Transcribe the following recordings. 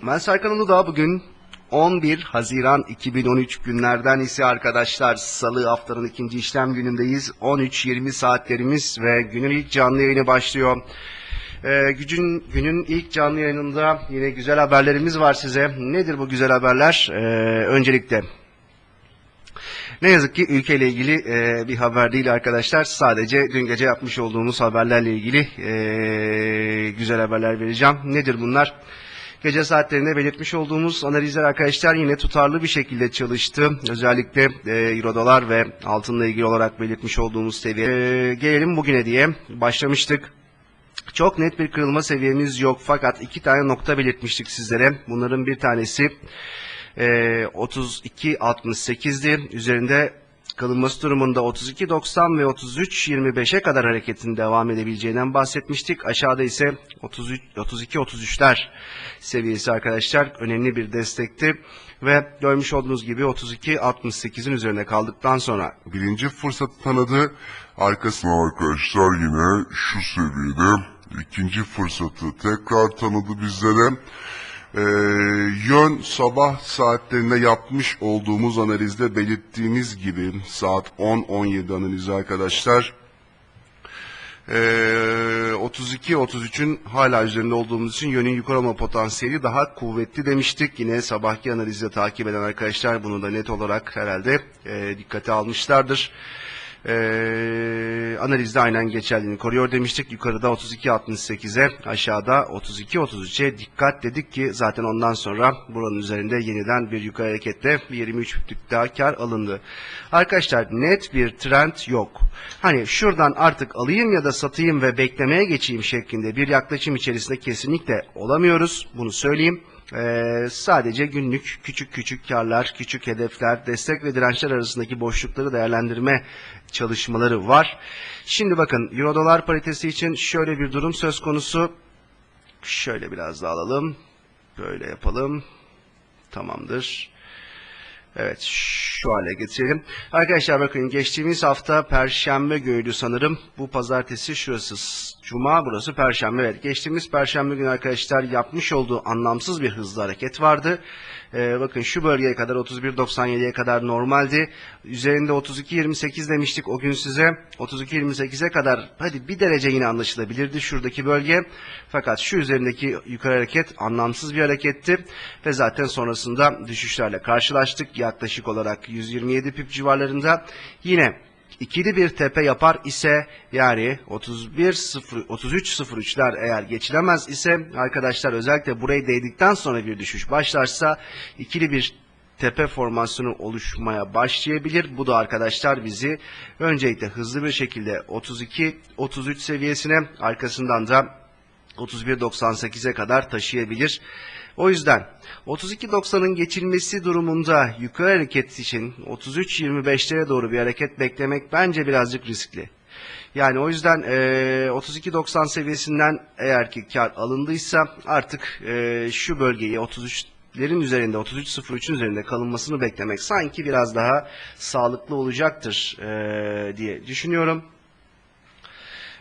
Ben Serkan Uludağ bugün 11 Haziran 2013 günlerden ise arkadaşlar Salı haftanın ikinci işlem günündeyiz. 13.20 saatlerimiz ve günün ilk canlı yayını başlıyor. Ee, gücün, günün ilk canlı yayınında yine güzel haberlerimiz var size. Nedir bu güzel haberler? Ee, öncelikle ne yazık ki ülkeyle ilgili e, bir haber değil arkadaşlar. Sadece dün gece yapmış olduğumuz haberlerle ilgili e, güzel haberler vereceğim. Nedir bunlar? Gece saatlerinde belirtmiş olduğumuz analizler arkadaşlar yine tutarlı bir şekilde çalıştı. Özellikle e, euro dolar ve altınla ilgili olarak belirtmiş olduğumuz seviye. E, gelelim bugüne diye başlamıştık. Çok net bir kırılma seviyemiz yok fakat iki tane nokta belirtmiştik sizlere. Bunların bir tanesi e, 32.68'di. Üzerinde kalınması durumunda 32.90 ve 33.25'e kadar hareketin devam edebileceğinden bahsetmiştik. Aşağıda ise 33 32-33'ler seviyesi arkadaşlar önemli bir destekti. Ve görmüş olduğunuz gibi 32-68'in üzerine kaldıktan sonra Birinci fırsatı tanıdı. Arkasına arkadaşlar yine şu seviyede ikinci fırsatı tekrar tanıdı bizlere. Ee, yön sabah saatlerinde yapmış olduğumuz analizde belirttiğimiz gibi saat 10-17 analizi arkadaşlar. Ee, 32-33'ün hala üzerinde olduğumuz için yönün yukarı olma potansiyeli daha kuvvetli demiştik. Yine sabahki analizde takip eden arkadaşlar bunu da net olarak herhalde e, dikkate almışlardır. Ee, analizde aynen geçerliliğini koruyor demiştik. Yukarıda 32.68'e aşağıda 32.33'e dikkat dedik ki zaten ondan sonra buranın üzerinde yeniden bir yukarı hareketle bir 23 piplik daha kar alındı. Arkadaşlar net bir trend yok. Hani şuradan artık alayım ya da satayım ve beklemeye geçeyim şeklinde bir yaklaşım içerisinde kesinlikle olamıyoruz. Bunu söyleyeyim. Ee, sadece günlük küçük küçük karlar, küçük hedefler, destek ve dirençler arasındaki boşlukları değerlendirme çalışmaları var. Şimdi bakın Euro dolar paritesi için şöyle bir durum söz konusu. Şöyle biraz daha alalım. Böyle yapalım. Tamamdır. Evet şu hale getirelim. Arkadaşlar bakın geçtiğimiz hafta Perşembe göğüydü sanırım. Bu pazartesi şurası Cuma burası Perşembe. Evet geçtiğimiz Perşembe günü arkadaşlar yapmış olduğu anlamsız bir hızlı hareket vardı. Ee, bakın şu bölgeye kadar 31.97'ye kadar normaldi. Üzerinde 32.28 demiştik o gün size. 32.28'e kadar hadi bir derece yine anlaşılabilirdi şuradaki bölge. Fakat şu üzerindeki yukarı hareket anlamsız bir hareketti. Ve zaten sonrasında düşüşlerle karşılaştık. Yaklaşık olarak 127 pip civarlarında. Yine ikili bir tepe yapar ise yani 31 0 33.03'ler eğer geçilemez ise arkadaşlar özellikle burayı değdikten sonra bir düşüş başlarsa ikili bir tepe formasyonu oluşmaya başlayabilir. Bu da arkadaşlar bizi öncelikle hızlı bir şekilde 32 33 seviyesine arkasından da 31.98'e kadar taşıyabilir. O yüzden 32.90'ın geçilmesi durumunda yukarı hareket için 33.25'lere doğru bir hareket beklemek bence birazcık riskli. Yani o yüzden e, 32.90 seviyesinden eğer ki kar alındıysa artık e, şu bölgeyi 33'lerin üzerinde 33.03'ün üzerinde kalınmasını beklemek sanki biraz daha sağlıklı olacaktır e, diye düşünüyorum.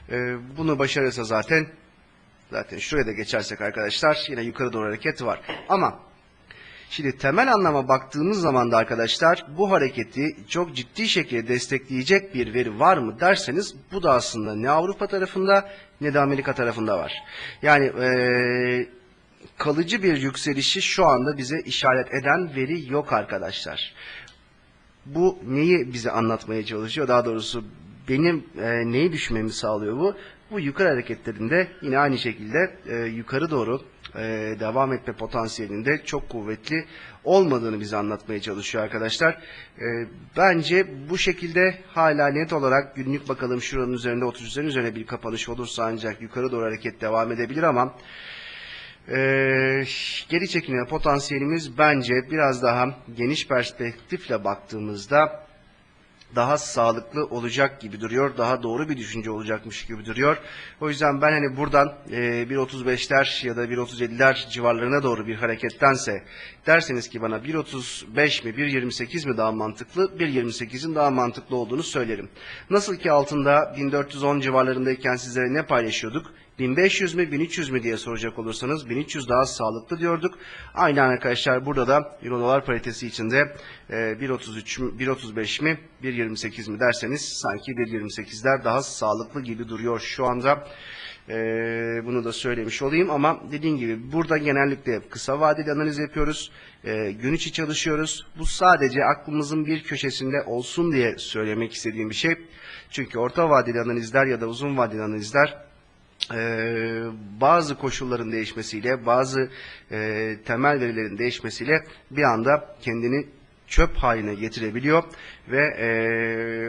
E, bunu başarırsa zaten Zaten şuraya da geçersek arkadaşlar yine yukarı doğru hareket var. Ama şimdi temel anlama baktığımız zaman da arkadaşlar bu hareketi çok ciddi şekilde destekleyecek bir veri var mı derseniz bu da aslında ne Avrupa tarafında ne de Amerika tarafında var. Yani ee, kalıcı bir yükselişi şu anda bize işaret eden veri yok arkadaşlar. Bu neyi bize anlatmaya çalışıyor? Daha doğrusu benim e, neyi düşmemi sağlıyor bu? Bu yukarı hareketlerinde yine aynı şekilde e, yukarı doğru e, devam etme potansiyelinde çok kuvvetli olmadığını bize anlatmaya çalışıyor arkadaşlar. E, bence bu şekilde hala net olarak günlük bakalım şuranın üzerinde 33'lerin üzerine bir kapanış olursa ancak yukarı doğru hareket devam edebilir ama e, geri çekilme potansiyelimiz bence biraz daha geniş perspektifle baktığımızda daha sağlıklı olacak gibi duruyor. Daha doğru bir düşünce olacakmış gibi duruyor. O yüzden ben hani buradan e, 1.35'ler ya da 1.37'ler civarlarına doğru bir harekettense derseniz ki bana 1.35 mi 1.28 mi daha mantıklı 1.28'in daha mantıklı olduğunu söylerim. Nasıl ki altında 1410 civarlarındayken sizlere ne paylaşıyorduk? 1500 mi 1300 mi diye soracak olursanız 1300 daha sağlıklı diyorduk. Aynen arkadaşlar burada da Euro dolar paritesi içinde e, 1.33 mi 1.35 mi 1.28 mi derseniz sanki 1.28'ler daha sağlıklı gibi duruyor şu anda. E, bunu da söylemiş olayım ama dediğim gibi burada genellikle kısa vadeli analiz yapıyoruz. E, gün içi çalışıyoruz. Bu sadece aklımızın bir köşesinde olsun diye söylemek istediğim bir şey. Çünkü orta vadeli analizler ya da uzun vadeli analizler e, bazı koşulların değişmesiyle, bazı e, temel verilerin değişmesiyle bir anda kendini çöp haline getirebiliyor ve e,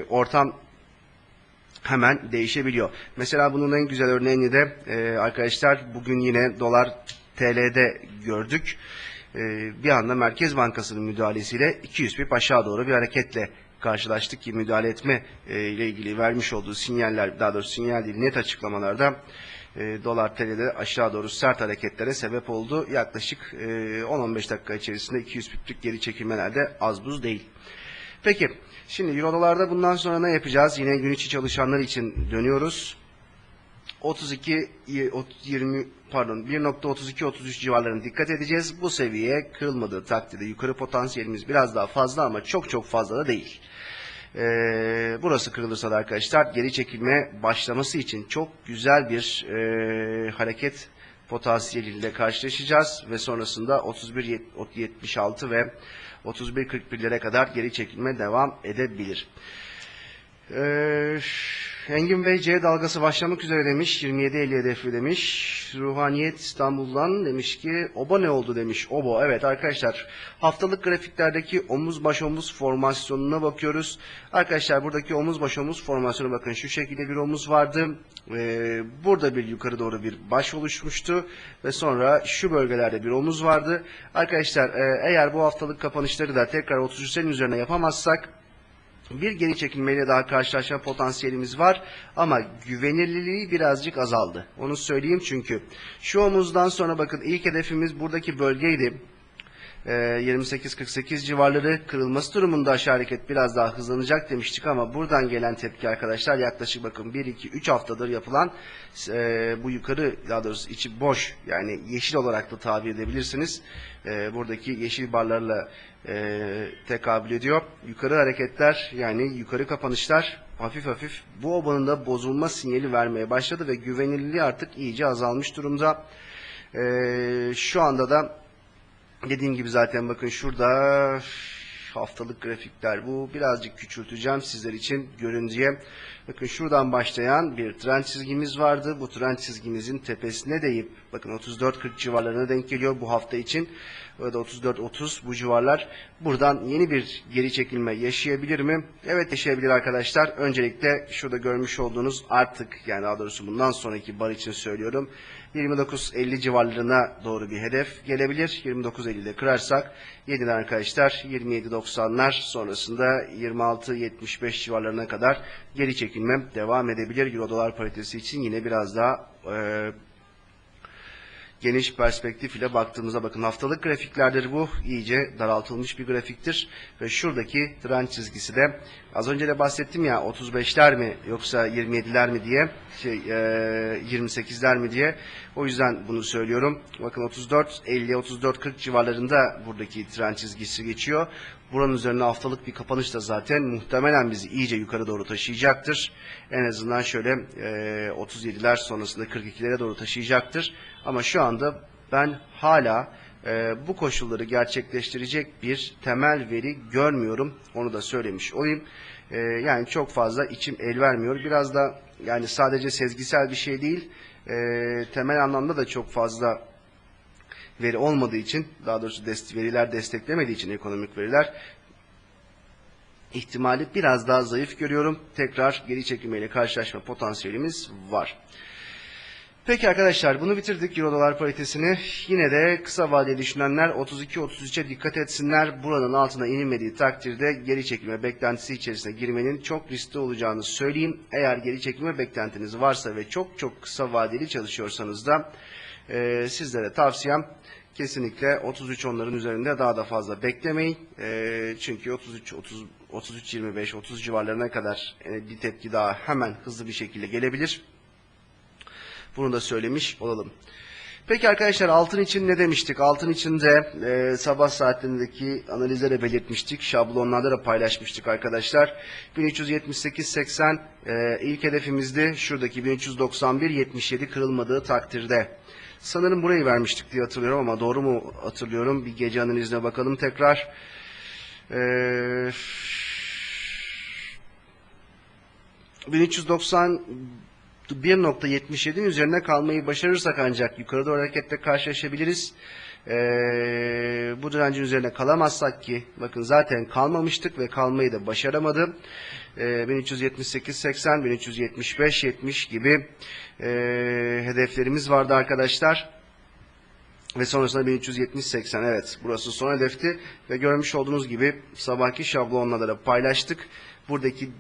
ortam hemen değişebiliyor. Mesela bunun en güzel örneğini de e, arkadaşlar bugün yine dolar TL'de gördük. E, bir anda Merkez Bankası'nın müdahalesiyle 200 pip aşağı doğru bir hareketle karşılaştık ki müdahale etme e, ile ilgili vermiş olduğu sinyaller, daha doğrusu sinyal değil net açıklamalarda e, dolar TL'de aşağı doğru sert hareketlere sebep oldu. Yaklaşık e, 10-15 dakika içerisinde 200 piplik geri çekilmelerde az buz değil. Peki, şimdi Euro dolarda bundan sonra ne yapacağız? Yine gün içi çalışanlar için dönüyoruz. 32 20 pardon 1.32-33 civarlarına dikkat edeceğiz. Bu seviyeye kırılmadığı takdirde yukarı potansiyelimiz biraz daha fazla ama çok çok fazla da değil. Ee, burası kırılırsa da arkadaşlar geri çekilme başlaması için çok güzel bir e, hareket potansiyeliyle karşılaşacağız ve sonrasında 31.76 ve 31.41'lere kadar geri çekilme devam edebilir. Ee, Engin Bey C dalgası başlamak üzere demiş. 27.50 hedefi demiş. Ruhaniyet İstanbul'dan demiş ki oba ne oldu demiş. Obo evet arkadaşlar haftalık grafiklerdeki omuz baş omuz formasyonuna bakıyoruz. Arkadaşlar buradaki omuz baş omuz formasyonu bakın şu şekilde bir omuz vardı. Ee, burada bir yukarı doğru bir baş oluşmuştu ve sonra şu bölgelerde bir omuz vardı. Arkadaşlar e, eğer bu haftalık kapanışları da tekrar 33'lerin üzerine yapamazsak bir geri çekilmeyle daha karşılaşma potansiyelimiz var ama güvenilirliği birazcık azaldı. Onu söyleyeyim çünkü şu omuzdan sonra bakın ilk hedefimiz buradaki bölgeydi. Ee, 28-48 civarları kırılması durumunda aşağı hareket biraz daha hızlanacak demiştik ama buradan gelen tepki arkadaşlar yaklaşık bakın 1-2-3 haftadır yapılan e, bu yukarı daha doğrusu içi boş yani yeşil olarak da tabir edebilirsiniz. E, buradaki yeşil barlarla e, tekabül ediyor. Yukarı hareketler yani yukarı kapanışlar hafif hafif bu obanın da bozulma sinyali vermeye başladı ve güvenilirliği artık iyice azalmış durumda. E, şu anda da Dediğim gibi zaten bakın şurada haftalık grafikler bu. Birazcık küçülteceğim sizler için görüntüye. Bakın şuradan başlayan bir trend çizgimiz vardı. Bu trend çizgimizin tepesine deyip bakın 34-40 civarlarına denk geliyor bu hafta için. Orada 34-30 bu civarlar. Buradan yeni bir geri çekilme yaşayabilir mi? Evet yaşayabilir arkadaşlar. Öncelikle şurada görmüş olduğunuz artık yani daha doğrusu bundan sonraki bar için söylüyorum. 29.50 civarlarına doğru bir hedef gelebilir. 29.50'de kırarsak yeniden arkadaşlar 27.90'lar sonrasında 26.75 civarlarına kadar geri çekilme devam edebilir. Euro dolar paritesi için yine biraz daha e, geniş perspektif ile baktığımızda bakın haftalık grafiklerdir bu. iyice daraltılmış bir grafiktir. Ve şuradaki trend çizgisi de az önce de bahsettim ya 35'ler mi yoksa 27'ler mi diye şey, e, 28'ler mi diye. O yüzden bunu söylüyorum. Bakın 34, 50, 34, 40 civarlarında buradaki trend çizgisi geçiyor. Buranın üzerine haftalık bir kapanış da zaten muhtemelen bizi iyice yukarı doğru taşıyacaktır. En azından şöyle e, 37'ler sonrasında 42'lere doğru taşıyacaktır. Ama şu anda ben hala e, bu koşulları gerçekleştirecek bir temel veri görmüyorum. Onu da söylemiş olayım. E, yani çok fazla içim el vermiyor. Biraz da yani sadece sezgisel bir şey değil. E, temel anlamda da çok fazla veri olmadığı için, daha doğrusu dest veriler desteklemediği için ekonomik veriler ihtimali biraz daha zayıf görüyorum. Tekrar geri çekilmeyle karşılaşma potansiyelimiz var. Peki arkadaşlar bunu bitirdik Euro dolar paritesini. Yine de kısa vadeli düşünenler 32-33'e dikkat etsinler. Buranın altına inilmediği takdirde geri çekilme beklentisi içerisine girmenin çok riskli olacağını söyleyeyim. Eğer geri çekilme beklentiniz varsa ve çok çok kısa vadeli çalışıyorsanız da e, sizlere tavsiyem kesinlikle 33 onların üzerinde daha da fazla beklemeyin. E, çünkü 33 30 33 25 30 civarlarına kadar e, bir tepki daha hemen hızlı bir şekilde gelebilir. Bunu da söylemiş olalım. Peki arkadaşlar altın için ne demiştik? Altın için de e, sabah saatlerindeki analizlere belirtmiştik. Şablonlarda da paylaşmıştık arkadaşlar. 1378.80 e, ilk hedefimizdi. Şuradaki 1391.77 kırılmadığı takdirde. Sanırım burayı vermiştik diye hatırlıyorum ama doğru mu hatırlıyorum? Bir gece analizine bakalım tekrar. Eee 1390 1.77'nin üzerine kalmayı başarırsak ancak yukarı doğru hareketle karşılaşabiliriz. Ee, bu direncin üzerine kalamazsak ki bakın zaten kalmamıştık ve kalmayı da başaramadım. Ee, 1378 80 1375 70 gibi e, hedeflerimiz vardı arkadaşlar. Ve sonrasında 1370-80 evet burası son hedefti ve görmüş olduğunuz gibi sabahki şablonla da paylaştık. Buradaki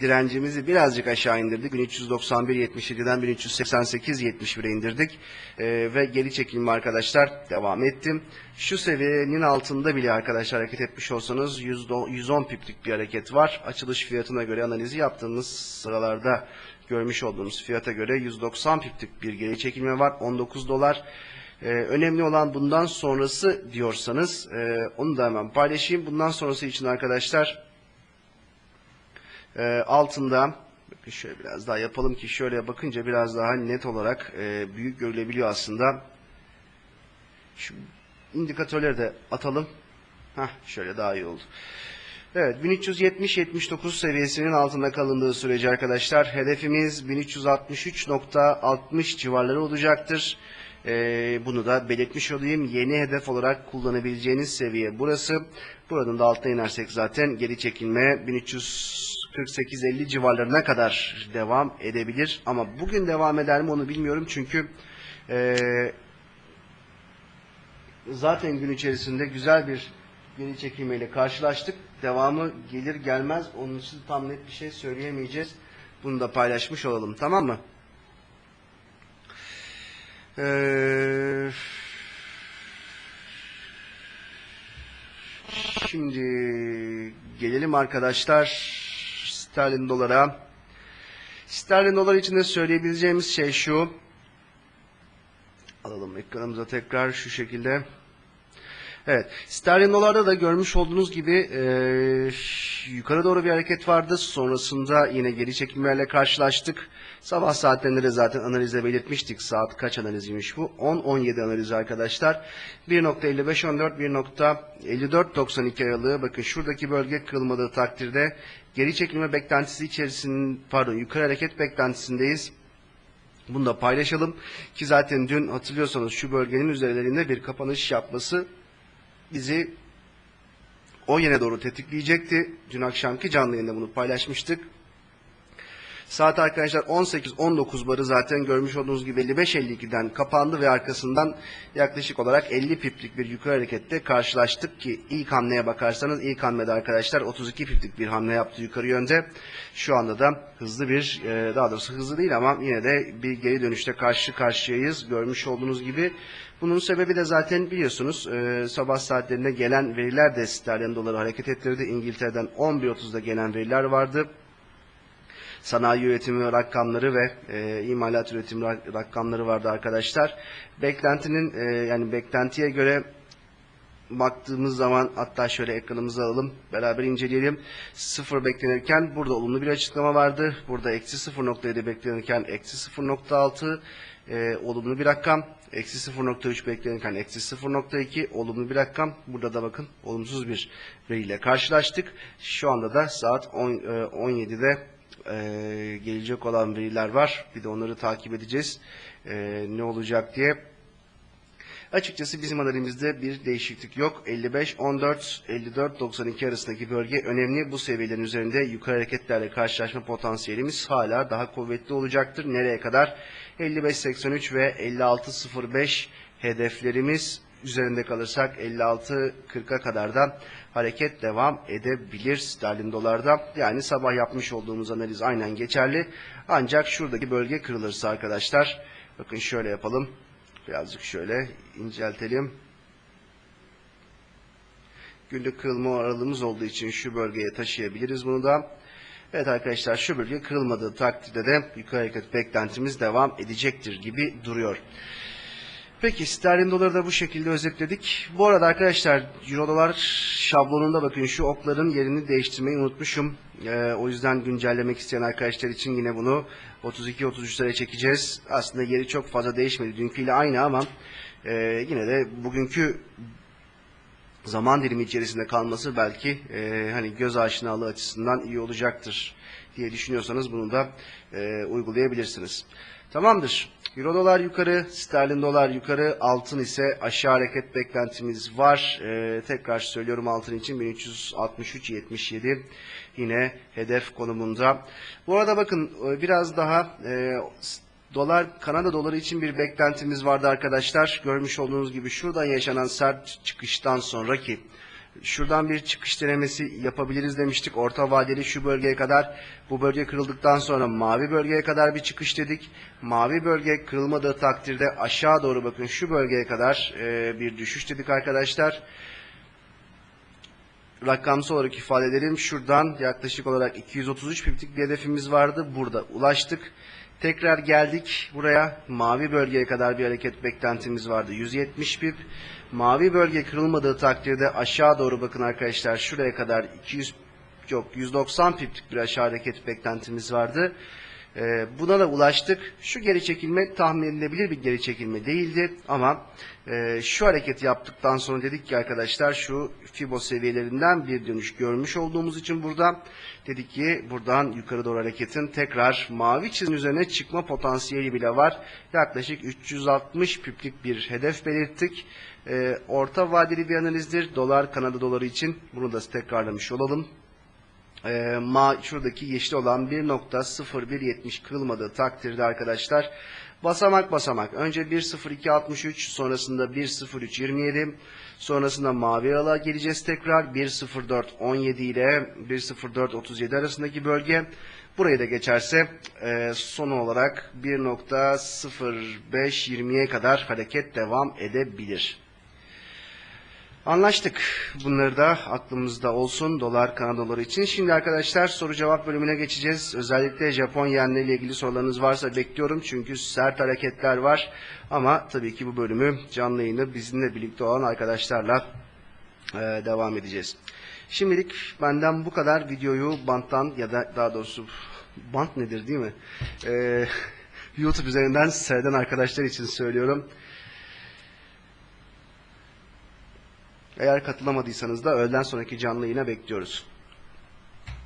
direncimizi birazcık aşağı indirdik. 1391-77'den 1388-71'e indirdik. Ee, ve geri çekilme arkadaşlar devam ettim. Şu seviyenin altında bile arkadaşlar hareket etmiş olsanız 110 110 piplik bir hareket var. Açılış fiyatına göre analizi yaptığımız sıralarda görmüş olduğumuz fiyata göre 190 piplik bir geri çekilme var. 19 dolar. Ee, önemli olan bundan sonrası diyorsanız e, onu da hemen paylaşayım. Bundan sonrası için arkadaşlar e, altında bakın şöyle biraz daha yapalım ki şöyle bakınca biraz daha net olarak e, büyük görülebiliyor aslında. Şu indikatörleri de atalım. Hah şöyle daha iyi oldu. Evet 1370-79 seviyesinin altında kalındığı sürece arkadaşlar hedefimiz 1363.60 civarları olacaktır. Ee, bunu da belirtmiş olayım. Yeni hedef olarak kullanabileceğiniz seviye burası. Buradan da altına inersek zaten geri çekilme 1348-50 civarlarına kadar devam edebilir. Ama bugün devam eder mi onu bilmiyorum çünkü ee, zaten gün içerisinde güzel bir geri çekilmeyle karşılaştık. Devamı gelir gelmez onun için tam net bir şey söyleyemeyeceğiz. Bunu da paylaşmış olalım tamam mı? Ee, şimdi gelelim arkadaşlar sterlin dolara. Sterlin dolar için de söyleyebileceğimiz şey şu. Alalım ekranımıza tekrar şu şekilde. Evet, sterlin dolarda da görmüş olduğunuz gibi e, yukarı doğru bir hareket vardı. Sonrasında yine geri çekimlerle karşılaştık. Sabah saatlerinde de zaten analize belirtmiştik. Saat kaç analiziymiş bu? 10-17 analizi arkadaşlar. 1.55-14, 1.54-92 aralığı. Bakın şuradaki bölge kırılmadığı takdirde geri çekilme beklentisi içerisinin, pardon yukarı hareket beklentisindeyiz. Bunu da paylaşalım ki zaten dün hatırlıyorsanız şu bölgenin üzerlerinde bir kapanış yapması bizi o yene doğru tetikleyecekti. Dün akşamki canlı yayında bunu paylaşmıştık. Saat arkadaşlar 18-19 barı zaten görmüş olduğunuz gibi 55-52'den kapandı ve arkasından yaklaşık olarak 50 piplik bir yukarı harekette karşılaştık ki ilk hamleye bakarsanız ilk hamlede arkadaşlar 32 piplik bir hamle yaptı yukarı yönde. Şu anda da hızlı bir e, daha doğrusu hızlı değil ama yine de bir geri dönüşte karşı karşıyayız görmüş olduğunuz gibi. Bunun sebebi de zaten biliyorsunuz e, sabah saatlerinde gelen veriler de sterlin doları hareket ettirdi. İngiltere'den 11.30'da gelen veriler vardı sanayi üretimi rakamları ve e, imalat üretimi ra- rakamları vardı arkadaşlar. Beklentinin e, yani beklentiye göre baktığımız zaman hatta şöyle ekranımıza alalım beraber inceleyelim. Sıfır beklenirken burada olumlu bir açıklama vardı. Burada eksi 0.7 beklenirken eksi 0.6 e, olumlu bir rakam. Eksi 0.3 beklenirken eksi 0.2 olumlu bir rakam. Burada da bakın olumsuz bir veriyle karşılaştık. Şu anda da saat 10, e, 17'de e, gelecek olan veriler var. Bir de onları takip edeceğiz. E, ne olacak diye. Açıkçası bizim analizimizde bir değişiklik yok. 55, 14, 54, 92 arasındaki bölge önemli. Bu seviyelerin üzerinde yukarı hareketlerle karşılaşma potansiyelimiz hala daha kuvvetli olacaktır. Nereye kadar? 55, 83 ve 56, 05 hedeflerimiz üzerinde kalırsak 56-40'a kadar da hareket devam edebilir sterlin dolarda. Yani sabah yapmış olduğumuz analiz aynen geçerli. Ancak şuradaki bölge kırılırsa arkadaşlar bakın şöyle yapalım. Birazcık şöyle inceltelim. Günlük kırılma aralığımız olduğu için şu bölgeye taşıyabiliriz bunu da. Evet arkadaşlar şu bölge kırılmadığı takdirde de yukarı hareket beklentimiz devam edecektir gibi duruyor. Peki sterlin doları da bu şekilde özetledik. Bu arada arkadaşlar euro dolar şablonunda bakın şu okların yerini değiştirmeyi unutmuşum. Ee, o yüzden güncellemek isteyen arkadaşlar için yine bunu 32-33'lere çekeceğiz. Aslında yeri çok fazla değişmedi. Dünküyle aynı ama e, yine de bugünkü zaman dilimi içerisinde kalması belki e, hani göz aşinalığı açısından iyi olacaktır diye düşünüyorsanız bunu da e, uygulayabilirsiniz. Tamamdır. Euro dolar yukarı, sterlin dolar yukarı, altın ise aşağı hareket beklentimiz var. E, tekrar söylüyorum altın için 1363.77 yine hedef konumunda. Bu arada bakın e, biraz daha e, Dolar, Kanada doları için bir beklentimiz vardı arkadaşlar. Görmüş olduğunuz gibi şuradan yaşanan sert çıkıştan sonraki şuradan bir çıkış denemesi yapabiliriz demiştik. Orta vadeli şu bölgeye kadar bu bölge kırıldıktan sonra mavi bölgeye kadar bir çıkış dedik. Mavi bölge kırılmadığı takdirde aşağı doğru bakın şu bölgeye kadar e, bir düşüş dedik arkadaşlar rakamsal olarak ifade edelim. Şuradan yaklaşık olarak 233 piplik bir hedefimiz vardı. Burada ulaştık. Tekrar geldik buraya. Mavi bölgeye kadar bir hareket beklentimiz vardı. 170 pip. Mavi bölge kırılmadığı takdirde aşağı doğru bakın arkadaşlar. Şuraya kadar 200 yok 190 piplik bir aşağı hareket beklentimiz vardı. Ee, buna da ulaştık. Şu geri çekilme tahmin edilebilir bir geri çekilme değildi ama e, şu hareketi yaptıktan sonra dedik ki arkadaşlar şu Fibo seviyelerinden bir dönüş görmüş olduğumuz için burada dedik ki buradan yukarı doğru hareketin tekrar mavi çizginin üzerine çıkma potansiyeli bile var. Yaklaşık 360 piplik bir hedef belirttik. Ee, orta vadeli bir analizdir. Dolar Kanada doları için bunu da tekrarlamış olalım e, ma şuradaki yeşil olan 1.0170 kırılmadığı takdirde arkadaşlar basamak basamak. Önce 1.0263 sonrasında 1.0327 sonrasında mavi ala geleceğiz tekrar. 1.0417 ile 1.0437 arasındaki bölge. Burayı da geçerse e, son olarak 1.0520'ye kadar hareket devam edebilir. Anlaştık. Bunları da aklımızda olsun dolar Kanada doları için. Şimdi arkadaşlar soru cevap bölümüne geçeceğiz. Özellikle Japon yenle ilgili sorularınız varsa bekliyorum. Çünkü sert hareketler var. Ama tabii ki bu bölümü canlı yayını bizimle birlikte olan arkadaşlarla e, devam edeceğiz. Şimdilik benden bu kadar videoyu banttan ya da daha doğrusu bant nedir değil mi? E, YouTube üzerinden seyreden arkadaşlar için söylüyorum. Eğer katılamadıysanız da öğleden sonraki canlı yayına bekliyoruz.